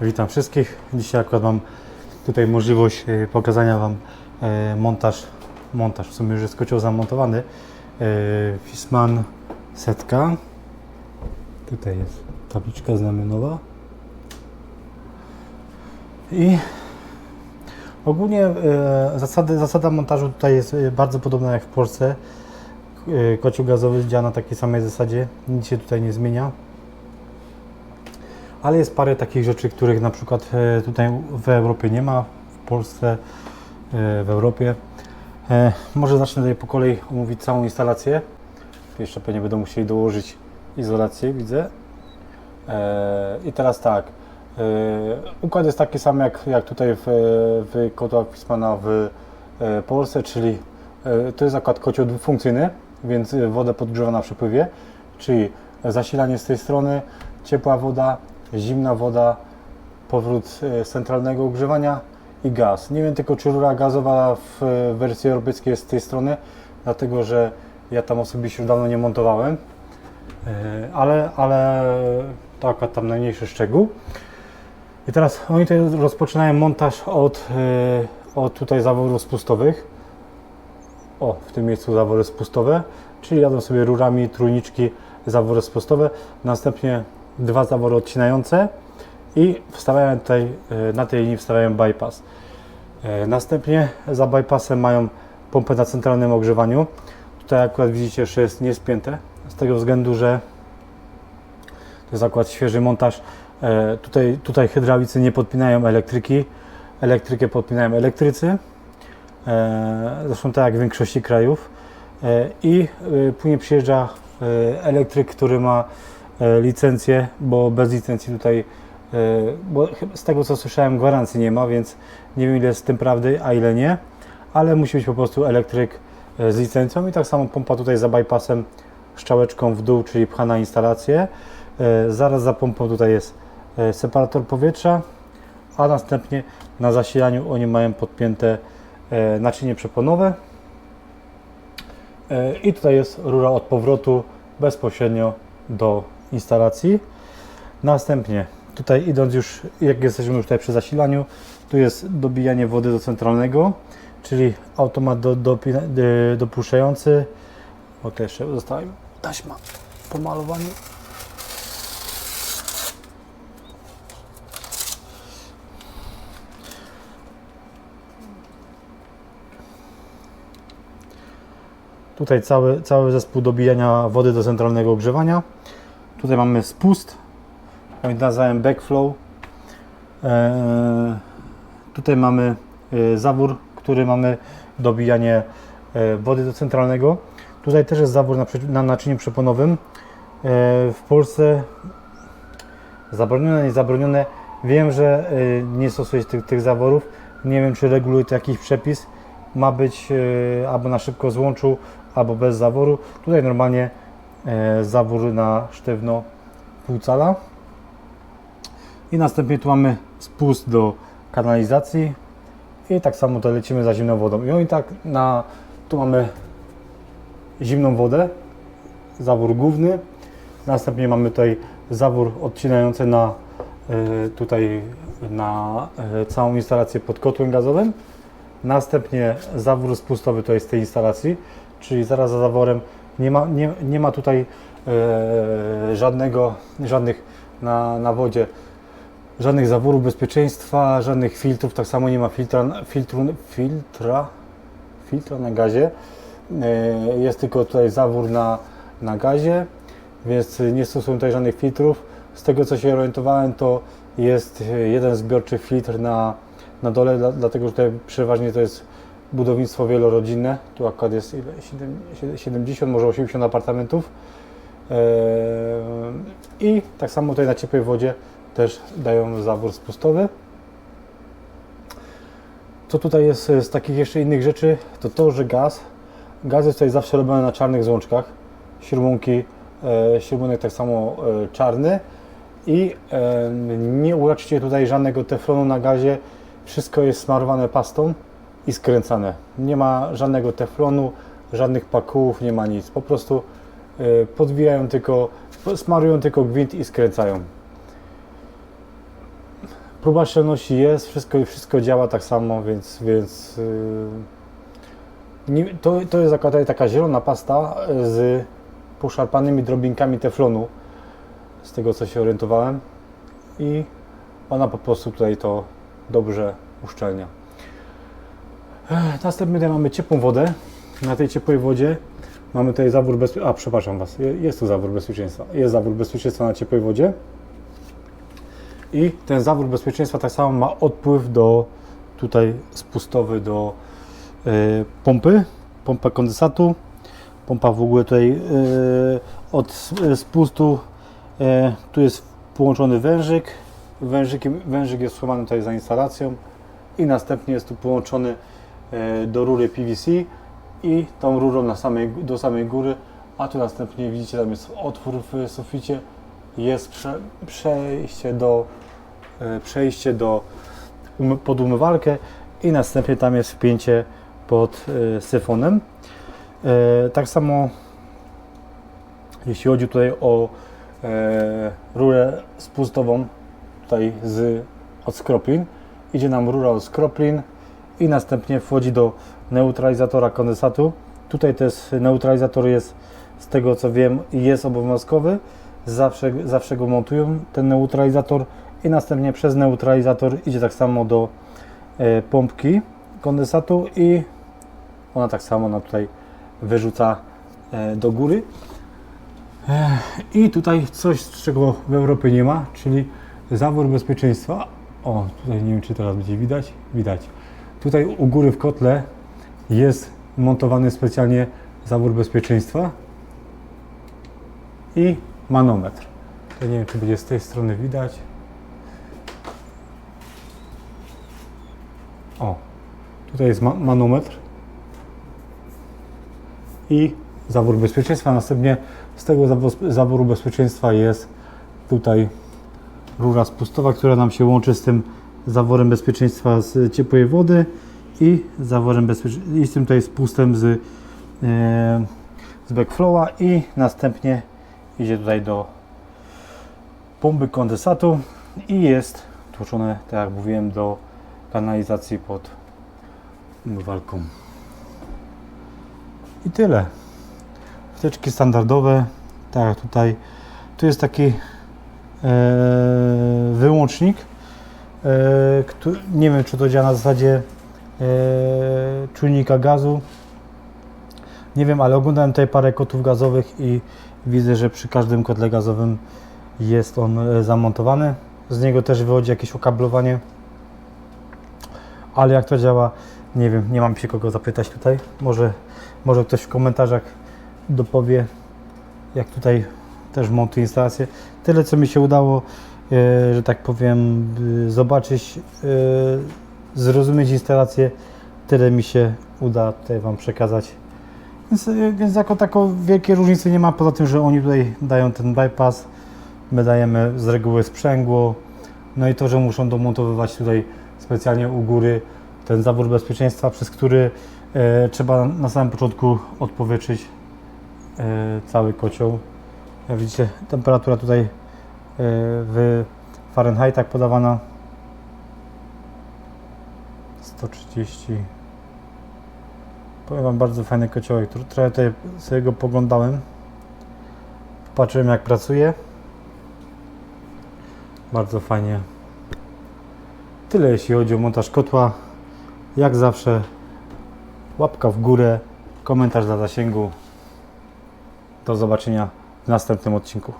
Witam wszystkich. Dzisiaj akurat mam tutaj możliwość e, pokazania Wam e, montaż, montaż w sumie już jest kocioł zamontowany. E, Fisman setka. Tutaj jest tabliczka znamionowa. I ogólnie zasady, zasada montażu tutaj jest bardzo podobna jak w Polsce. Kocioł gazowy działa na takiej samej zasadzie, nic się tutaj nie zmienia. Ale jest parę takich rzeczy, których na przykład e, tutaj w Europie nie ma, w Polsce, e, w Europie. E, Może zacznę tutaj po kolei omówić całą instalację. Jeszcze pewnie będą musieli dołożyć izolację, widzę. I teraz tak. Układ jest taki sam jak, jak tutaj w, w kotłach Pismana w Polsce, czyli to jest akurat kocioł dwufunkcyjny, więc e, wodę podgrzewa na przepływie, czyli zasilanie z tej strony, ciepła woda, zimna woda, powrót e, centralnego ogrzewania i gaz. Nie wiem tylko, czy rura gazowa w e, wersji europejskiej jest z tej strony, dlatego że ja tam osobiście już dawno nie montowałem, E, ale, ale to akurat tam najmniejszy szczegół. I teraz oni tutaj rozpoczynają montaż od, od tutaj zaworów spustowych. O, w tym miejscu zawory spustowe, czyli jadą sobie rurami trójniczki zawory spustowe, następnie dwa zawory odcinające i wstawiają tutaj, e, na tej linii wstawiają bypass. E, Następnie za bypassem mają pompę na centralnym ogrzewaniu. Tutaj akurat widzicie, że jest niespięte, z tego względu, że to jest akurat świeży montaż. E, Tutaj, tutaj hydraulicy nie podpinają elektryki, elektrykę podpinają elektrycy. Zresztą tak jak w większości krajów. I później przyjeżdża elektryk, który ma licencję, bo bez licencji tutaj, e, bo z tego co słyszałem, gwarancji nie ma, więc nie wiem ile jest z tym prawdy, a ile nie, ale musi być po prostu elektryk e, z licencją i tak samo pompa tutaj za bypassem strzałeczką w dół, czyli pcha na instalację. E, Zaraz za pompą tutaj jest e, separator powietrza, a następnie na zasilaniu oni mają podpięte e, naczynie przeponowe. E, I tutaj jest rura od powrotu bezpośrednio do instalacji. Następnie tutaj idąc już, jak jesteśmy już tutaj przy zasilaniu, tu jest dobijanie wody do centralnego, czyli automat do, do, dopuszczający. O, to jeszcze została taśma po malowaniu. Tutaj cały, cały zespół dobijania wody do centralnego ogrzewania. Tutaj mamy spust, oni nazywałem backflow. Eee, tutaj mamy e, zawór, który mamy dobijanie e, wody do centralnego. Tutaj też jest zawór na, na naczyniu przeponowym. E, w Polsce zabronione, niezabronione. Wiem, że e, nie stosuje tych, tych zaworów. Nie wiem, czy reguluje to jakiś przepis. Ma być e, albo na szybko złączu, albo bez zaworu. Tutaj normalnie e, zawór na sztywno pół cala. I następnie tu mamy spust do kanalizacji. I tak samo to lecimy za zimną wodą. I oni tak na, tu mamy zimną wodę, zawór główny. Następnie mamy tutaj zawór odcinający na e, tutaj na e, całą instalację pod kotłem gazowym. Następnie zawór spustowy to jest tej instalacji, czyli zaraz za zaworem nie ma, nie, nie ma tutaj e, żadnego, żadnych na, na wodzie żadnych zaworów bezpieczeństwa, żadnych filtrów, tak samo nie ma filtra, filtru, filtra, filtra na gazie. E, Jest tylko tutaj zawór na, na gazie, więc nie stosują tutaj żadnych filtrów. Z tego co się orientowałem, to jest jeden zbiorczy filtr na, na dole, dla- dlatego że tutaj przeważnie to jest budownictwo wielorodzinne. Tu akurat jest ile? Siedem- 70, może 80 apartamentów. E, I tak samo tutaj na ciepłej wodzie też dają zawór spustowy. Co tutaj jest e, z takich jeszcze innych rzeczy, to to, że gaz, gaz jest tutaj zawsze robiony na czarnych złączkach, śrubunki, e, śrubunek tak samo e, czarny i nie uleczycie tutaj żadnego teflonu na gazie, wszystko jest smarowane pastą i skręcane. Nie ma żadnego teflonu, żadnych pakułów, nie ma nic, po prostu e, podwijają tylko, smarują tylko gwint i skręcają. próba szczelności jest, wszystko, wszystko działa tak samo, więc, więc yy, nie, to, to jest taka zielona pasta z poszarpanymi drobinkami teflonu, z tego co się orientowałem i ona po prostu tutaj to dobrze uszczelnia. Następny mamy ciepłą wodę. Na tej ciepłej wodzie mamy tutaj zawór bezpieczeństwa. A, przepraszam Was, je- jest tu zawór bezpieczeństwa. Jest zawór bezpieczeństwa na ciepłej wodzie. I ten zawór bezpieczeństwa tak samo ma odpływ do tutaj spustowy do e, pompy, pompa kondensatu. Pompa w ogóle tutaj e, od e, spustu e, tu jest połączony wężyk. Wężykiem, wężyk jest schowany tutaj za instalacją i następnie jest tu połączony do rury PVC i tą rurą na samej, do samej góry, a tu następnie widzicie tam jest otwór w suficie, jest prze, przejście do e, przejście do umy, pod umywalkę i następnie tam jest wpięcie pod e, syfonem. E, tak samo jeśli chodzi tutaj o e, rurę spustową tutaj z od skroplin, idzie nam rura od skroplin i następnie wchodzi do neutralizatora kondensatu. Tutaj też neutralizator jest, z tego co wiem, jest obowiązkowy. Zawsze, zawsze go montują, ten neutralizator i następnie przez neutralizator idzie tak samo do e, pompki kondensatu i ona tak samo nam tutaj wyrzuca e, do góry. E, I tutaj coś, czego w Europie nie ma, czyli zawór bezpieczeństwa. O, tutaj nie wiem, czy teraz będzie widać. Widać. Tutaj u góry w kotle jest montowany specjalnie zawór bezpieczeństwa i manometr. To nie wiem, czy będzie z tej strony widać. O, tutaj jest ma manometr i zawór bezpieczeństwa. Następnie z tego zawo- zaworu bezpieczeństwa jest tutaj rura spustowa, która nam się łączy z tym zaworem bezpieczeństwa z ciepłej wody i zaworem bezpieczeństwa i z tym tutaj spustem z, e, z backflowa i następnie idzie tutaj do pompy kondensatu i jest tłoczone, tak jak mówiłem, do kanalizacji pod umywalką. I tyle. Wtyczki standardowe, tak jak tutaj. Tu jest taki e, wyłącznik. E, nie wiem, czy to działa na zasadzie e, czujnika gazu. Nie wiem, ale oglądałem tutaj parę kotów gazowych i widzę, że przy każdym kotle gazowym jest on e, zamontowany. Z niego też wychodzi jakieś okablowanie. Ale jak to działa, nie wiem, nie mam się kogo zapytać tutaj. Może, może ktoś w komentarzach dopowie, jak tutaj też montuję instalację. Tyle, co mi się udało, że tak powiem, zobaczyć, e, zrozumieć instalację, tyle mi się uda tutaj Wam przekazać. Więc, e, więc jako taką wielkiej różnicy nie ma, poza tym, że oni tutaj dają ten bypass, my dajemy z reguły sprzęgło, no i to, że muszą domontowywać tutaj specjalnie u góry ten zawór bezpieczeństwa, przez który e, trzeba na samym początku odpowietrzyć e, cały kocioł. Jak widzicie, temperatura tutaj e, w Fahrenheitach podawana 130. Powiem Wam, bardzo fajny kociołek. Tro- Trochę tutaj sobie go poglądałem. Patrzyłem jak pracuje. Bardzo fajnie. Tyle jeśli chodzi o montaż kotła. Jak zawsze łapka w górę, komentarz dla zasięgu. Do zobaczenia w następnym odcinku.